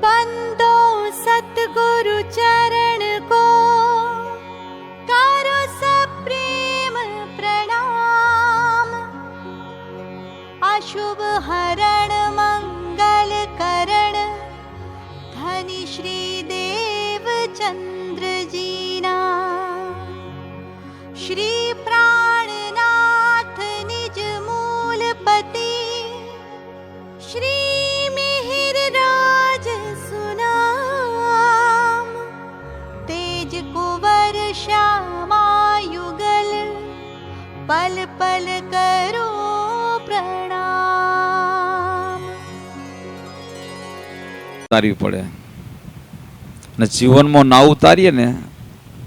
搬到。પલ પલ કરો પ્રણામ ઉતારવી પડે અને જીવનમાં ના ઉતારીએ ને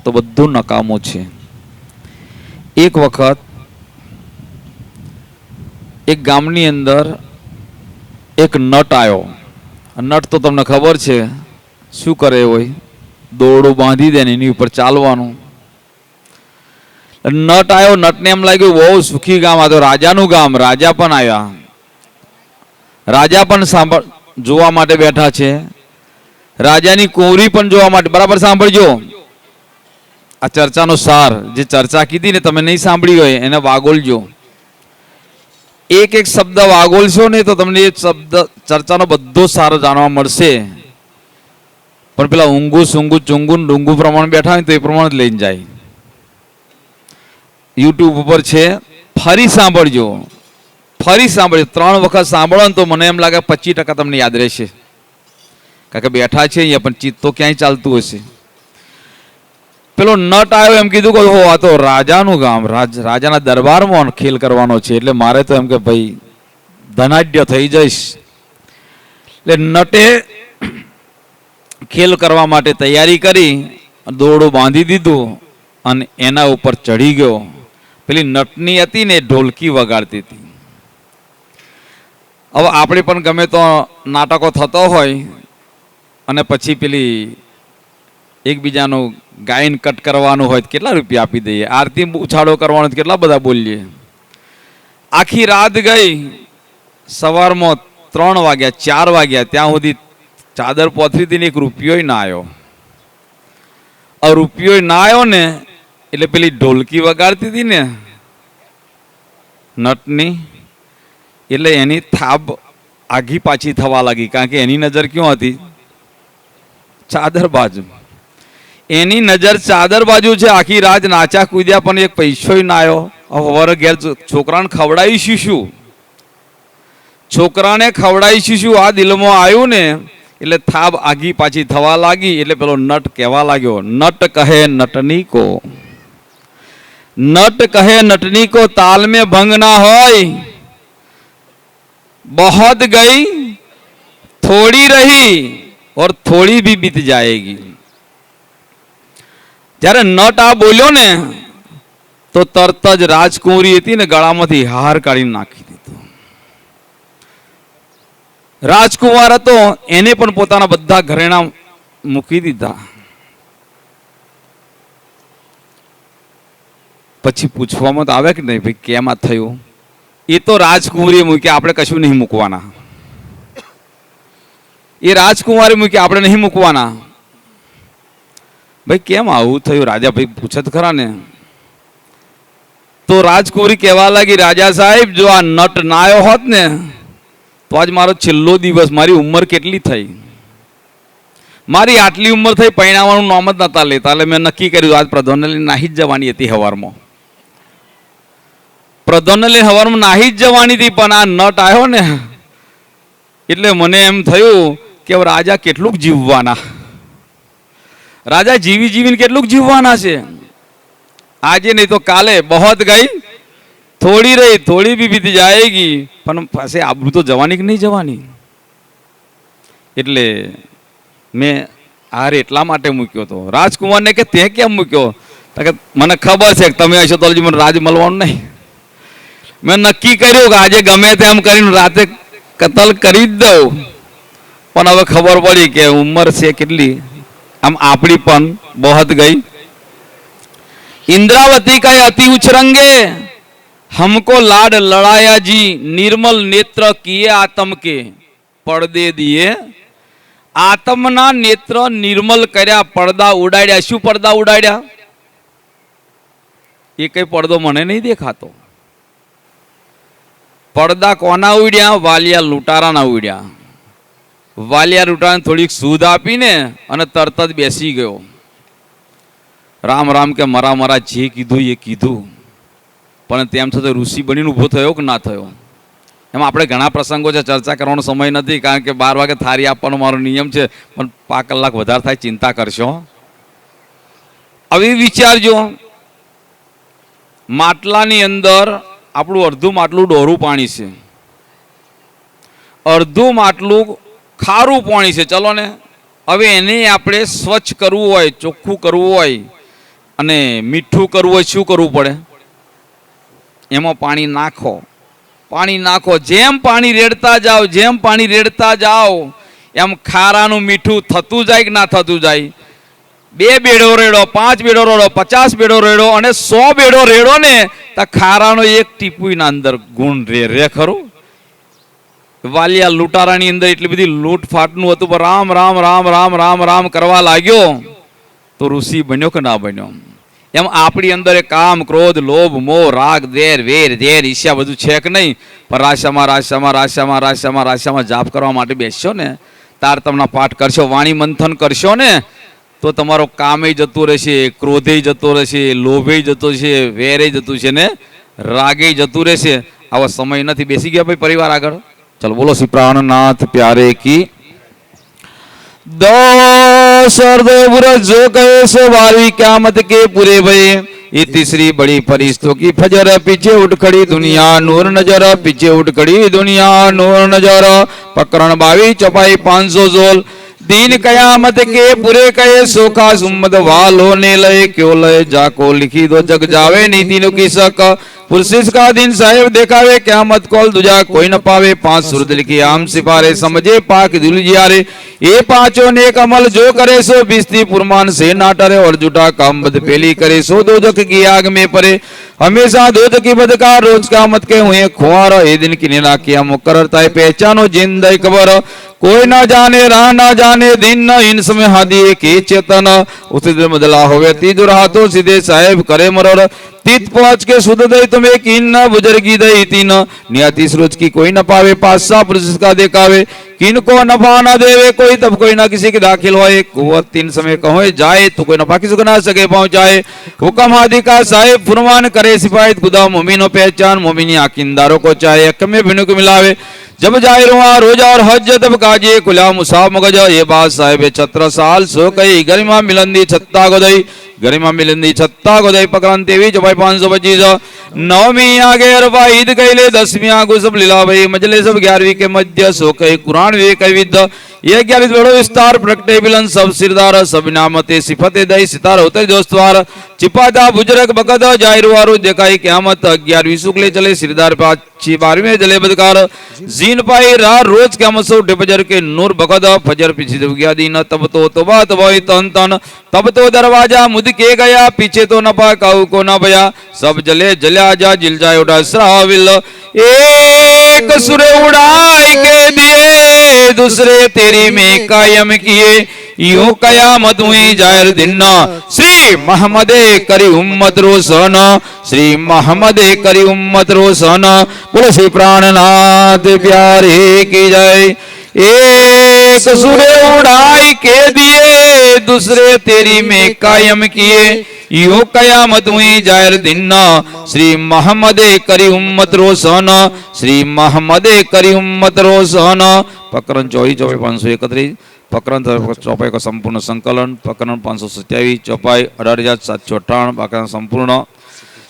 તો બધું નકામું છે એક વખત એક ગામની અંદર એક નટ આવ્યો નટ તો તમને ખબર છે શું કરે હોય દોરડું બાંધી દે ને એની ઉપર ચાલવાનું નટ આવ્યો નટને એમ લાગ્યું, બહુ સુખી ગામ આ તો, રાજાનું ગામ, રાજા પણ આવ્યા રાજા પણ સાંભળ, જોવા માટે બેઠા છે. રાજાની કોરી પણ જોવા માટે, બરાબર સાંભળજો. આ ચર્ચાનો સાર, જે ચર્ચા કીધી ને તમે નહીં સાંભળી હોય, એને વાગોલજો. એક એક શબ્દ વાગોલશો ને તો તમને એ શબ્દ, ચર્ચાનો બધો સારો જાણવા મળશે. પણ પેલા ઊંઘું, સૂંઘું ચૂંગું ડુંગું પ્રમાણે બેઠા હોય તો એ પ્રમાણે જ લઈને જાય. યુટ્યુબ ઉપર છે, ફરી સાંભળજો. ફરી સાંભળજો. ત્રણ વખત સાંભળો ને તો મને એમ લાગે પચીસ ટકા તમને યાદ રહેશે. કારણ કે બેઠા છે અહીંયા, પણ ચિત્ત ક્યાંય ચાલતું હશે. પેલો નટ આવ્યો, એમ કીધું કે હો આ તો રાજાનું ગામ, રાજ, રાજાના દરબારમાં ખેલ કરવાનો છે. એટલે મારે તો એમ કે, ભાઈ, ધનાઢ્ય થઈ જઈશ. એટલે નટે ખેલ કરવા માટે તૈયારી કરી, દોરડું બાંધી દીધું અને એના ઉપર ચડી ગયો. પેલી નટની હતી ને ઢોલકી વગાડતી હતી. હવે આપણે પણ ગમે તો નાટકો થતો હોય અને પછી પેલી એકબીજાનું ગાયન કટ કરવાનું હોય તો કેટલા રૂપિયા આપી દઈએ? આરતી ઉછાળો કરવાનો કેટલા બધા બોલીએ? આખી રાત ગઈ, સવારમાં ત્રણ વાગ્યા, ચાર વાગ્યા, ત્યાં સુધી ચાદર પોથરી હતી ને એક રૂપિયો ના આવ્યો આ રૂપિયો ના આવ્યો ને એટલે પેલી ઢોલકી વગાડતી હતી ને? નટની. એટલે એની થાબ આઘી પાછી થવા લાગી, કારણ કે એની નજર ક્યાં હતી? ચાદર બાજુ. એની નજર ચાદર બાજુ છે, આખી રાત નાચા કૂદ્યા, પણ એક પૈસો ના આવ્યો વર ઘેર છોકરાને ખવડાવીશું શું? છોકરાને ખવડાવીશું શું? આ દિલમાં આવ્યું ને, એટલે થાબ આગી પાછી થવા લાગી, એટલે પેલો નટ કહેવા લાગ્યો, નટ કહે નટની કો. નટ કહે નટની કો તાલ में ભંગ ના હોય बहुत गई थोड़ी रही और थोड़ी भी बीत जाएगी જ્યારે નટ આ બોલ્યો ને તો તરત જ રાજકુંવરી હતી ને ગળામાંથી હાર કાઢી નાખી દીધો રાજકુમાર હતો એને પણ પોતાના બધા ઘરેણા મૂકી દીધા પછી પૂછવામાં તો આવે કે નહીં ભાઈ, કેમ આ થયું? એ તો રાજકુમારીએ મૂક્યા આપણે કશું નહીં મૂકવાના. એ રાજકુમારી મૂકી, આપણે નહીં મૂકવાના. ભાઈ, કેમ આવું થયું? રાજા ભાઈ પૂછે તો ખરા ને. તો રાજકુમારી કહેવા લાગી, રાજા સાહેબ, જો આ નટ નાયો હોત ને, તો આજ મારો છેલ્લો દિવસ, મારી ઉંમર કેટલી થઈ? મારી આટલી ઉંમર થઈ પરિણામવાનું નામ જ નતા લેતા. એટલે મેં નક્કી કર્યું, આજ પ્રધાનને લઈને નાહી જ જવાની હતી હવારમાં. પ્રધાનને લઈને હવારમાં નાહી જ જવાની હતી, પણ આ નટ આવ્યો ને. એટલે મને એમ થયું કે રાજા કેટલુંક જીવવાના. રાજા જીવી જીવીને કેટલુંક જીવવાના છે. આજે નહીં તો કાલે બહોત ગઈ. થોડી રહી, થોડી બી બીતી જાયગી, પણ પાસે આબરૂ તો જવાની કે નહીં જવાની? એટલે મેં હાર એટલા માટે મૂક્યો હતો. રાજકુમારને કે તે કેમ મૂક્યો? કે મને ખબર છે કે તમે હશો તો મને રાજ મળવાનું નહીં. મેં નક્કી કર્યું કે આજે ગમે તેમ કરીને રાતે કતલ કરી જ દઉં પણ હવે ખબર પડી કે ઉંમર છે કેટલી આમ આપણી પણ બહત ગઈ इंद्रावती का ये अति उचरंगे हमको लाड लड़ाया जी निर्मल नेत्र किए आतम के पर्दे दिए આત્મના નેત્ર નિર્મલ કર્યા પડદા ઉડાડ્યા શું પડદા ઉડાડ્યા એ કઈ પડદો મને નહીં દેખાતો પડદા કોના ઉડ્યા? વાલિયા લૂંટારાના ઉડ્યા. વાલિયા લૂંટારાને થોડીક સૂધ આપીને અને તરત જ બેસી ગયો. રામ રામ કે મરા મરા જે કીધું એ કીધું. પણ તેમ છતાં ઋષિ બનીને ઊભો થયો કે ના થયો? એમાં આપણે ઘણા પ્રસંગો છે, ચર્ચા કરવાનો સમય નથી, કારણ કે બાર વાગે થારી આપવાનો મારો નિયમ છે, પણ પાંચ કલાક વધારે થાય ચિંતા કરશો. હવે વિચારજો, માટલાની અંદર આપણું અડધું માટલું ડોરું પાણી છે. અડધું માટલું ખારું પાણી છે. ચલો ને, હવે એને આપણે સ્વચ્છ કરવું હોય, ચોખ્ખું કરવું હોય, અને મીઠું કરવું હોય, શું કરવું પડે? એમાં પાણી નાખો. પાણી નાખો. જેમ પાણી રેડતા જાઓ, જેમ પાણી રેડતા જાઓ, એમ ખારાનું મીઠું થતું જાય કે ના થતું જાય? બે બેડો રેડો, પાંચ બેડો રેડો, પચાસ બેડો રેડો અને સો બેડો રેડો ને તો ખારાનો એક ટીપુના અંદર ગુણ રે રે ખરું? વાલિયા લૂંટારાની અંદર એટલી બધી લૂંટફાટનું હતું, પણ રામ રામ રામ રામ રામ રામ કરવા લાગ્યો. તો ઋષિ બન્યો કે ના બન્યો? એમ આપણી અંદર કામ, ક્રોધ, લોભ, મોહ, રાગ દેર વેર ધેર ઈર્ષ્યા બધું છે કે નહીં? પણ રાશામાં રાશામાં રાશામાં રાશામાં રાશામાં જાપ કરવા માટે બેસશો ને? તાર તમને પાઠ કરશો, વાણી મંથન કરશો ને? તો તમારો કામે જતું રહેશે ક્રોધે જતો રહેશે લોભે જતો છે વેરે જતું છે ને રાગે જતું રહેશે આવો સમય નથી બેસી ગયા ભાઈ પરિવાર આગળ ચલો બોલો શ્રી પ્રાણનાથ પ્યારે કી दस बुरा जो कहे सो बारहवीं क्यामत के पूरे भये ये तीसरी बड़ी फरिश्तों की फजर पीछे उठ खड़ी दुनिया नूर नजर पीछे उठ खड़ी दुनिया नूर नजर पकड़न बावी चपाई पांच सौ जोल दीन कयामत के पूरे कहे, सोखा सुमद वाल होने लय क्यों लय जाको लिखी दो जग जावे, नीति नु की सक पुरसिस का दिन साहेब देखावे, क्यामत कोल दुजा कोई न पावे, पाँच सुरद लिखी आम सिपारे, समझे पाक दिल जियारे। ये पाँचों नेक अमल जो करे, सो बिस्ती पुरमान से ना टरे, और जुटा काम बद पेली करे, सो दो की आग में परे। हमेशा दो दूध की बदकार रोज का मत के हुए खुआर, ये दिन की निरा किया मुकरता है पहचानो जिंद खबर कोई ना जाने राह ना जाने दिन न इन समय हादी के चेतन उसी दिन बदला होवे तीजुर हाथों सीधे साहेब करे मरोर तीत पहुंच के सुध दई तुम्हें किन न बुजुर्गी दई तीन नियति सरोज की कोई न पावे पासा पुरुष का देखावे किन को नफा न देवे कोई तब कोई ना किसी के दाखिल होए कुवत तीन समय कहो जाए तो कोई नफा किसी को ना सके पहुंचाए हुक्म आदि का साहेब फुरमान करे सिपाही खुदा मोमिनो पहचान मोमिनी आकिंदारों को चाहे हक में भिन्न को मिलावे जब जाहिर हुआ रोजा और हज तब काजे खुला मुसाफ मगज ये बात साहेब छत्र साल सो कई गरिमा मिलंदी छत्ता गोदई गरिमा मिलंदी छत्ता गोदई पकड़न तेवी जबाई पांच सौ पच्चीस नवमी आगे अरबा ईद कैले दसवीं आगु सब लीला भाई मजले सब ग्यारहवीं के मध्य सो कई कुरान वे कई विद्य ग्यारह बड़ो विस्तार प्रकटे बिलन सब सिरदार, सब नामते सिफते दई सितार होते दोस्तवार बुजरक बकद ज़ाहिर देखाई चले सिरदार जले बदकार। जीन रा रोज फजर के नूर बकद, फजर पीछे गया तब तो तन तन। तब तो दरवाज़ा मुद के गया, पीछे तो न पा काऊ को न भया सब जले जल्या जा जिल जाए उड़ा श्राविल एक सुर उड़ाई के दूसरे तेरी में कायम किए यूं कयामत हुई जाहिर दिन श्री मोहम्मदे करी उम्मत रोशन श्री मोहम्मदे करी उम्मत रोशन बोलो श्री प्राणनाथ प्यारे की जय एक सुरे उड़ाई के दिए, दूसरे तेरी में कायम किए। यो कयामत हुई ज़ाहिर दिन श्री मोहम्मद करी उम्मत रोशन श्री मोहम्मद करी उम्मत रोशन प्रकरण चौबीस चौपाई पाँच सौ इकतीस। प्रकरण चौपाई का संपूर्ण संकलन। प्रकरण पाँच सौ सत्यावीस चौपाई अठारह हज़ार सात सौ अट्ठावन। प्रकरण संपूर्ण।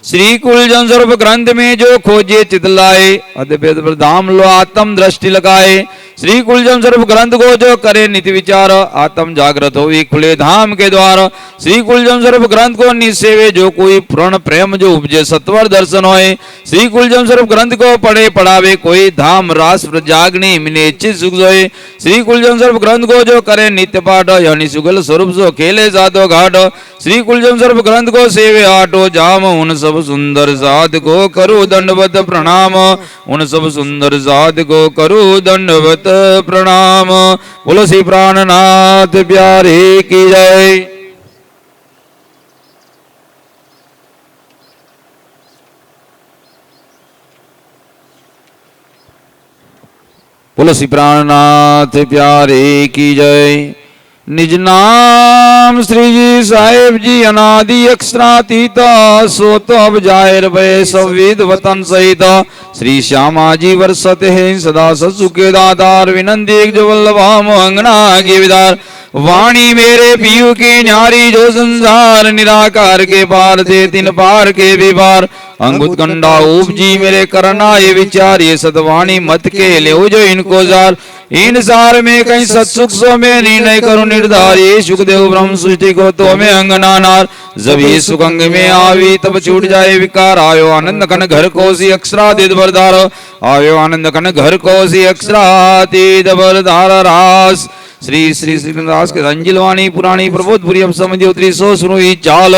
श्री कुल जन स्वरूप ग्रंथ में जो खोजे चितलाए अद्वैत धाम लो आत्म दृष्टि लगाए। श्री कुलजम स्वरूप ग्रंथ को जो करे नित्य विचार, आत्म जागृत हो खुले धाम के द्वार। श्री कुलजन स्वरूप ग्रंथ को निसेवे जो कोई पूर्ण प्रेम, जो उपजे सत्वर दर्शन होए। श्री कुलजम स्वरूप ग्रंथ को पढ़े पढ़ावे कोई धाम, रास जागनी मिने चित सुख जोए श्री कुलजम स्वरूप ग्रंथ को जो करे नित्य पाठ, यानी सुगल स्वरूप जो खेले साधो घाट। श्री कुलजन स्वरूप ग्रंथ को सेवे आटो जाम, उन सब सुंदर साध को करो दंडवत प्रणाम। उन सब सुंदर साध को करो दंडवत દંડવત પ્રણામ. બોલો શ્રી પ્રાણનાથ પ્યારે કી જય. બોલો શ્રી પ્રાણનાથ પ્યારે કી જય. નિજ નામ શ્રીજી સાહેબજી અનાદિ અક્ષરાતીત અબ જાહેર ભય સંવિધ વતન સહિત શ્રી શ્યામાજી વર્ષતે સદા સસુકે દાતાર વિનંદી જો વલ્લભામ અંગના वाणी मेरे पीयू के न्यारी जो संसार निराकार के पार दे तीन पार के भी पार अंगुत कंडा उपजी मेरे करना ये विचार ये सतवाणी मत के ले जो इनको जार इन सार में कहीं सत्सुख सो में निर्णय करो निर्धार ये सुखदेव ब्रह्म सृष्टि को तो में अंगनानार जब ये सुगंग में आवी तब छूट जाए विकार आयो आनंद कन घर कोसी अक्षरातीत बरदार आयो आनंद कन घर कोसी अक्षरातीत बरदार रास શ્રી શ્રી શ્રીદાસ કે રંજીલવાણી પુરાણી પ્રબોધપુરી સમજ્યો ત્રીસો સુનું ચાલ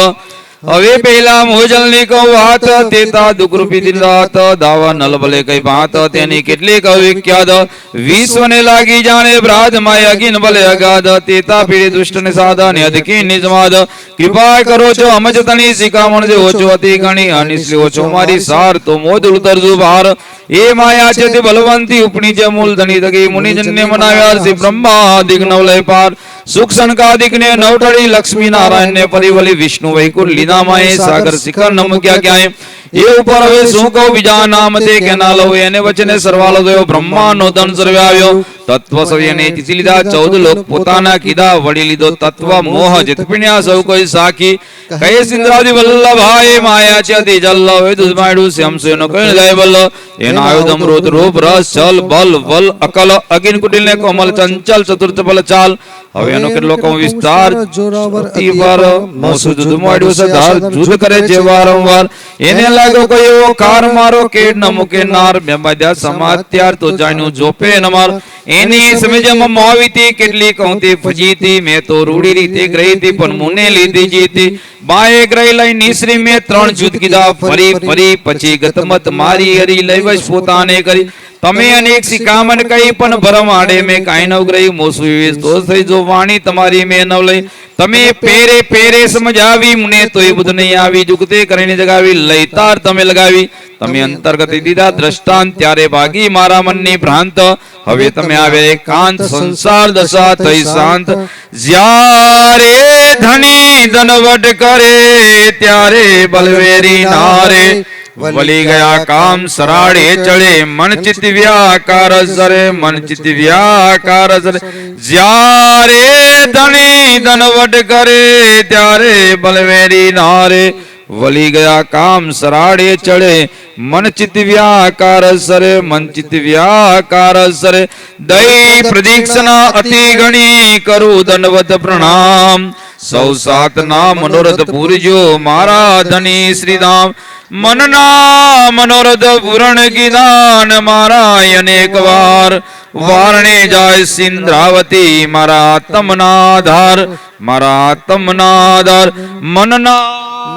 હવે પેલા મોજલની કહું વાત તેતા દુઃખરૂપી દિલાત દાવા નલ ભલે કઈ વાત, તેની કેટલીક અવિખ્યાત વિશ્વને લાગી જાણે ભ્રાત માય અગિન ભલે અગાધ તેતા પીડી દુષ્ટને સાધા ને નિજમાદ કૃપા કરો છો અમજ તણી, શિકામણ જે ઓછો અતિ ગણી અનિશ્લી ઓછો મારી સાર, તો મોદ ઉતરજુ ભાર. એ માયા છે તે બલવંતી ઉપની જે મૂલ ધણી તકી મુનિ મનાવ્યા શ્રી બ્રહ્મા દિગ્નવલય પાર. સુખ સંકાદિક ને નવટળી લક્ષ્મી નારાયણ ને પરિવલી વિષ્ણુ વૈકુંઠ લીનામાં સાગર શિખર નમ ક્યાં ક્યાંય? એ ઉપર હવે શું કહું? બીજા નામ તે કે ના લઉં એને વચને સરવાલો થયો બ્રહ્મા નો દન સર્વે આવ્યો. તત્વ સવ્યને જીતી લીધા. ચૌદ લોક પોતાના કીધા. વળી લીધો તત્વ મોહ. જીતપિણ્યા સૌ કોઈ સાખી. કહે સિંદ્રાદી વલ્લભાએ માયા છે અતિ જલ્લ હવે દુધમાડું શ્યામ સુનો કહે જાય વલ્લ. એના આયુધ અમૃત રૂપ રસ જલ બલ વલ અકલ અગિન કુટિલ ને કોમલ ચંચલ ચતુર્થ બલ ચાલ. હવે એનો કેટલો વિસ્તાર? જોરાવર અતિવાર મોસુ દુધમાડ્યું સધાર જુદ કરે છે વારંવાર. એને લાગ્યો એવો કાર મારો કે ન મૂકે નાર. બે બાદ્યા સમાત્યાર તો જાણ્યું જોપે નમાર એની સમજમાં મોવીતી કેટલી કહુંતી ફજીતી મેં તો રૂડી રીતે ગ્રહીતી પણ મુને લીધી જીતી. બાએ ગ્રહી લઈ નિશ્રી મેં ત્રણ જુદ કીધા ફરી ફરી, પછી ગતમત મારી હરી, લઈ પોતાને કરી. તમે અનેક શિખામણ કહી પણ ભરમાડે મેં કાંઈ નવ ગ્રહી મોસુ વિવેશ દોષ થઈ જો વાણી તમારી મેં નવ લઈ. તમે પેરે પેરે સમજાવી મને તો એ બધું નહીં આવી. જુગતે કરીને જગાવી લઈ તાર તમે લગાવી. તમે અંતર્ગત દીધા દ્રષ્ટાંત ત્યારે ભાગી મારા મનની ભ્રાંત. હવે તમે આવે એકાંત સંસાર દશા થઈ શાંત. જ્યારે ધણી ધનવટ કરે ત્યારે બલવેરી નારે. વલી ગયા કામ સરાડે ચડે મન ચિત વ્યાકાર સરે મન ચિત વ્યાકાર જ્યારે ધણી ધનવટ કરે, ત્યારે બલવેરી નારે. વલી ગયા કામ સરાડે ચડે, મન વ્યાકાર સરે મન વ્યાકાર સરે દઈ પ્રદીક્ષના અતિ ગણી કરું દંડવત પ્રણામ. સૌ સાત નામ મનોરથ પૂરજો મારા ધની શ્રીધામ. મનના મનોરથ પૂરણ કીધાન મારા અનેક વાર વારણે જાય સિંદ્રાવતી મારા આત્મનાધાર મારા આત્મનાધાર મનના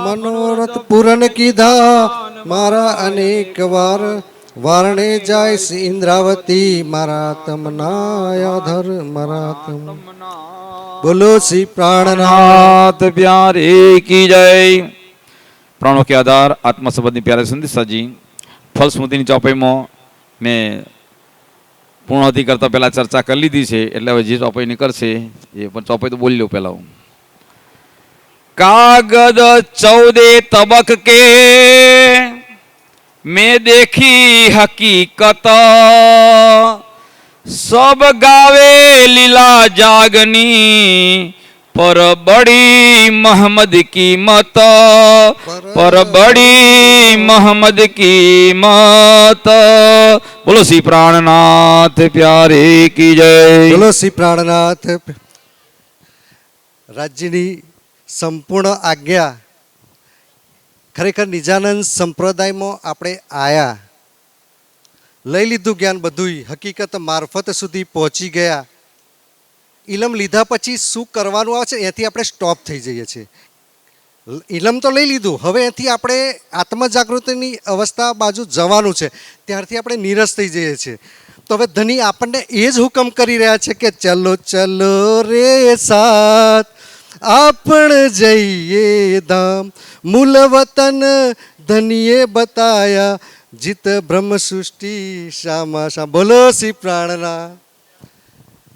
મનોરથ પૂરણ કીધા મારા અનેક વાર વારણે જાય છે ઇન્દ્રાવતી મારા તમના આધર મારા તમ બોલો શ્રી પ્રાણનાથ. નાથ પ્યારે કી જય. પ્રાણો કે આધાર આત્મા સંબંધની પ્યારે સંદેશાજી ફલ સ્મૃતિની ચોપાઈમાં મેં પૂર્ણાવતી કરતા પહેલાં ચર્ચા કરી લીધી છે, એટલે હવે જે ચોપાઈ નીકળશે એ પણ ચોપાઈ તો બોલી લઉં પહેલાં હું. કાગદ ચૌદે તબક કે મેં દેખી હકીકત. સબ ગાવે લીલા જાગની પર બડી મહમદ કી મત પર બડી મહમદ કી મત બોલો શ્રી પ્રાણનાથ પ્યારે કી જય બોલો શ્રી પ્રાણનાથ રાજ્યની સંપૂર્ણ આજ્ઞા ખરેખર નિજાનંદ સંપ્રદાયમાં આપણે આયા। લઈ લીધું જ્ઞાન બધુંય હકીકત મારફત સુધી પહોંચી ગયા। ઇલમ લીધા પછી શું કરવાનું આવે છે? એથી આપણે સ્ટોપ થઈ જઈએ છીએ. ઇલમ તો લઈ લીધું. હવે એથી આપણે આત્મજાગૃતિની અવસ્થા બાજુ જવાનું છે. ત્યારથી આપણે નીરસ થઈ જઈએ છીએ. તો હવે ધની આપણને એ જ હુકમ કરી રહ્યા છે કે ચલો ચલો રે સાથ આપણ જઈએ ધામ. મૂલ વતન ધનીએ બતાયા, જીત બ્રહ્મ સૃષ્ટિ શામા શા બોલો શ્રી પ્રાણના.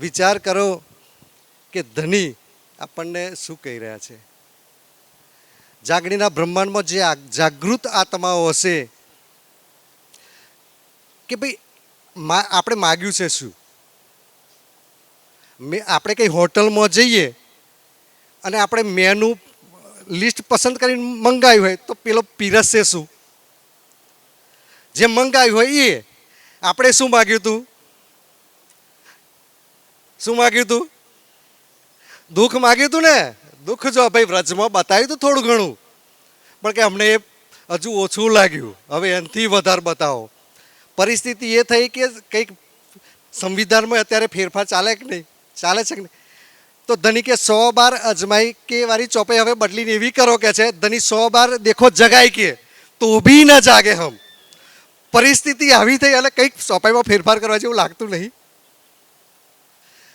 વિચાર કરો. કે ધની આપણને શું કહી રહ્યા છે? જાગણીના બ્રહ્માંડમાં જે જાગૃત આત્માઓ હશે કે ભાઈ આપણે માગ્યું છે શું? મેં, આપણે કંઈ હોટલમાં જઈએ અને આપણે મેનુ લિસ્ટ પસંદ કરીને મંગાવ્યું હોય તો પેલો પીરસશે શું? જે મંગાવ્યું હોય એ આપણે શું માગ્યું હતું શું માગ્યું હતું દુઃખ માગ્યું હતું ને? દુઃખ જો, ભાઈ, વ્રજમાં બતાવ્યું હતું થોડું ઘણું. પણ કે અમને એ હજુ ઓછું લાગ્યું. હવે એનાથી વધારે બતાવો. પરિસ્થિતિ એ થઈ કે કંઈક સંવિધાનમાં અત્યારે ફેરફાર ચાલે કે નહીં? ચાલે છે કે નહીં? તો ધની કે સો બાર અજમાઈ કે વારી ચોપાઈ હવે બદલીને એવી કરો કે છે, ધની, સો બાર દેખો જગાય કે, તો બી ન જાગે હમ. પરિસ્થિતિ આવી થઈ એટલે કંઈક ચોપાઈમાં ફેરફાર કરવા જેવું લાગતું નહીં.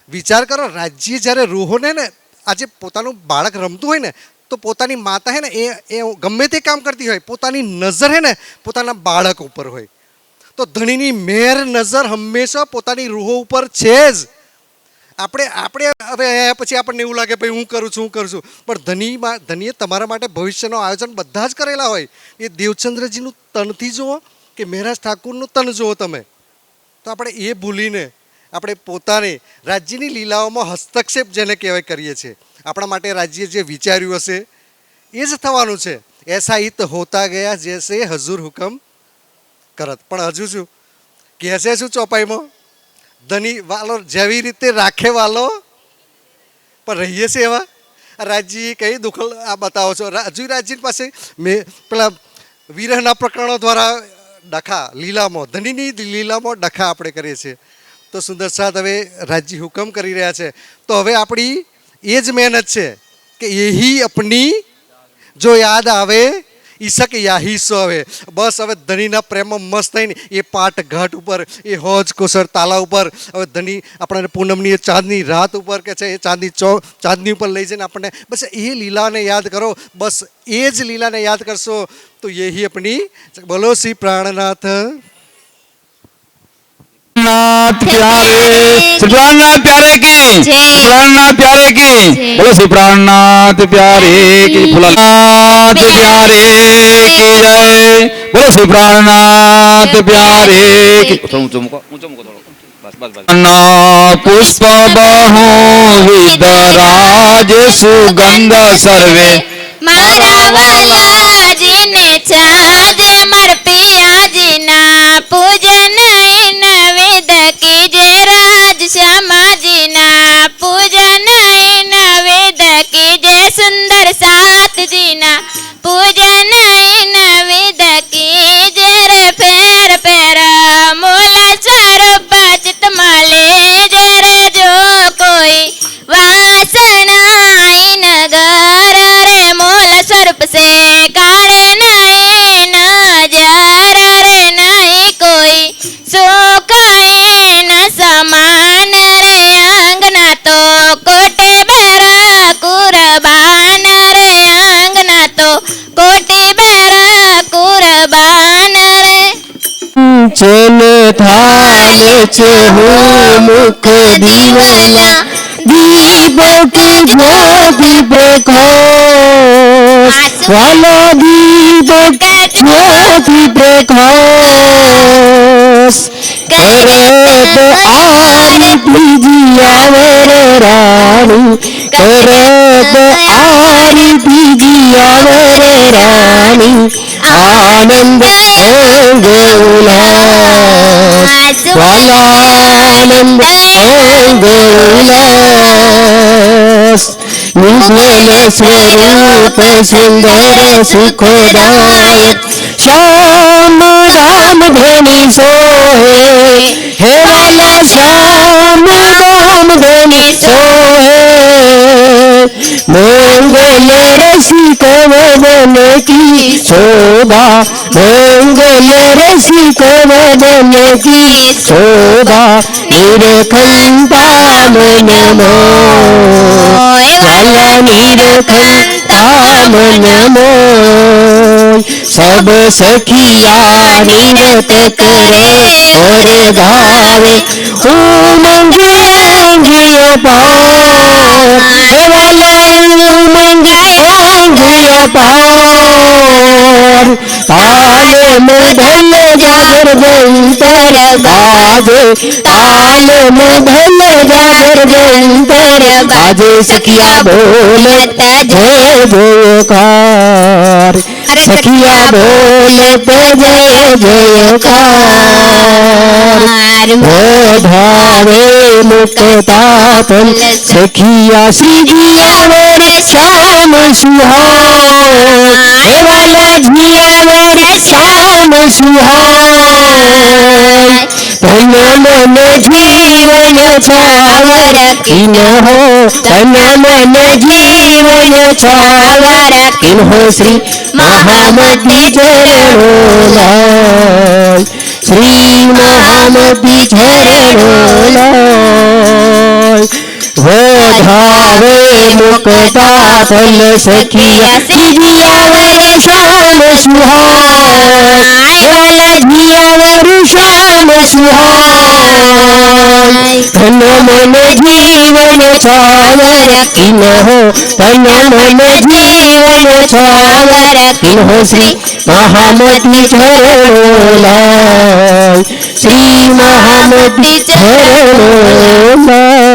વિચાર કરો, રાજ્ય જ્યારે રૂહોને ને આજે પોતાનું બાળક રમતું હોય ને, તો પોતાની માતા હે ને, એ એ ગમે તે કામ કરતી હોય, પોતાની નજર હે ને, પોતાના બાળક ઉપર હોય. તો ધણીની મેર નજર હંમેશા પોતાની રૂહો ઉપર છે જ. આપણે આપણે હવે પછી આપણને એવું લાગે, ભાઈ, હું કરું છું, હું કરું છું. પણ ધનીમાં ધનીએ તમારા માટે ભવિષ્યનું આયોજન બધા જ કરેલા હોય. એ દેવચંદ્રજીનું તનથી જુઓ કે મહેરાજ ઠાકુરનું તન જુઓ તમે. તો આપણે એ ભૂલીને આપણે પોતાને રાજ્યની લીલાઓમાં હસ્તક્ષેપ જેને કહેવાય કરીએ છીએ. આપણા માટે રાજ્ય જે વિચાર્યું હશે, એ જ થવાનું છે. એસા હિત હોતા ગયા જેસે હજુર હુકમ કરત. પણ હજુ શું? કહેશે શું ચોપાઈમાં? ધની વાલો જેવી રીતે રાખે વાલો, પણ રહીએ છે એવા? રાજ્ય કઈ દુખલ, આ બતાવો છો. હજુ રાજ્ય પાસે મેં, પેલા વિરહના પ્રકરણો દ્વારા ડખા, લીલામાં, ધનીની લીલામાં ડખા આપણે કરીએ છીએ. તો સુંદર સાથ હવે રાજ્ય હુકમ કરી રહ્યા છે. તો હવે આપણી એ જ મહેનત છે કે એહી અપની જો યાદ આવે ઈશક યાહી સો હવે. બસ હવે ધણીના પ્રેમમાં મસ્ત થઈને એ પાટ ઘાટ ઉપર, એ હોજ કોસર તાલા ઉપર, હવે ધણી આપણને પૂનમની એ ચાંદની રાત ઉપર કે છે, એ ચાંદની ચો, ચાંદની ઉપર લઈ જઈને આપણને બસ એ લીલાને યાદ કરો, બસ એ જ લીલાને યાદ કરશો, તો યહી આપણી બોલો શ્રી પ્રાણનાથ. प्राणनाथ प्यारे। श्री प्राणनाथ प्यारे की। प्राणनाथ प्यारे की। बोलो श्री प्राणनाथ प्यारे की। भोलानाथ प्यारे की जय। बोलो श्री प्राणनाथ प्यारे की। ऊंचो मुको ऊंचो मुको थोड़ा। पुष्प बहु विदराज सुगंध सर्वे। मारा वाला जी ने चाज मर पिया जी ना पूजन નવેદ કીજે રાજ શ્યામાજીના પૂજન નવેદ કીજે સુંદર સાતજીના થાલે છે હું મુખ દીવાલા દીપક જ્યોતિ પ્રકાશ વાલા દીપક જ્યોતિ પ્રકાશ કરત આરતી જીયાવે રે રાણી કરત આરતી ആനന്ദ ഗുലാസ് ആനന്ദ ഗുലാസ് നിജ്ഞന സ്വരൂപ സുന്ദര സുഖദായ ശ്യാം രാം ധ്വനി സോഹേ ഹേ വാല ശ്യാം രാം ധ്വനി സോഹേ શોભા મંગલ રસિક વદન કી શોભા નિરખંતા મન મોય વાલા નિરખંતા મન મોય સબ સખિયા નિરત કરે ઓર ગાવે ઉમંગ અંગિયો પાર હે વાલા ઉમંગ અંગિયો પાર તાલે મોઢલ જાગર જંતર બાજે તાલે મોઢલ જાગર જંતર બાજે સખિયા બોલત જય જયકાર સખિયા બોલત જય જયકાર ઓઢાવે મુક્તા પલ સખિયા શ્રીજીયા વર શ્યામ સુહાય હે વાલા જીયા વર શ્યામ સુહાય તન મન જીવન છાવર કિન હો તન મન જીવન છાવર કિન હો શ્રી મહામતી ચરણો લાય શ્રી મહામતી ચરણો વધારે મુકતા પલ સખિયા જીયા વર શ્યામ સુહાય વાલા જીયા સુહાય ધન મન જીવન છાવર કિન હો ધન મન જીવન છાવર કિન હો શ્રી મહામતી ચરણો લાય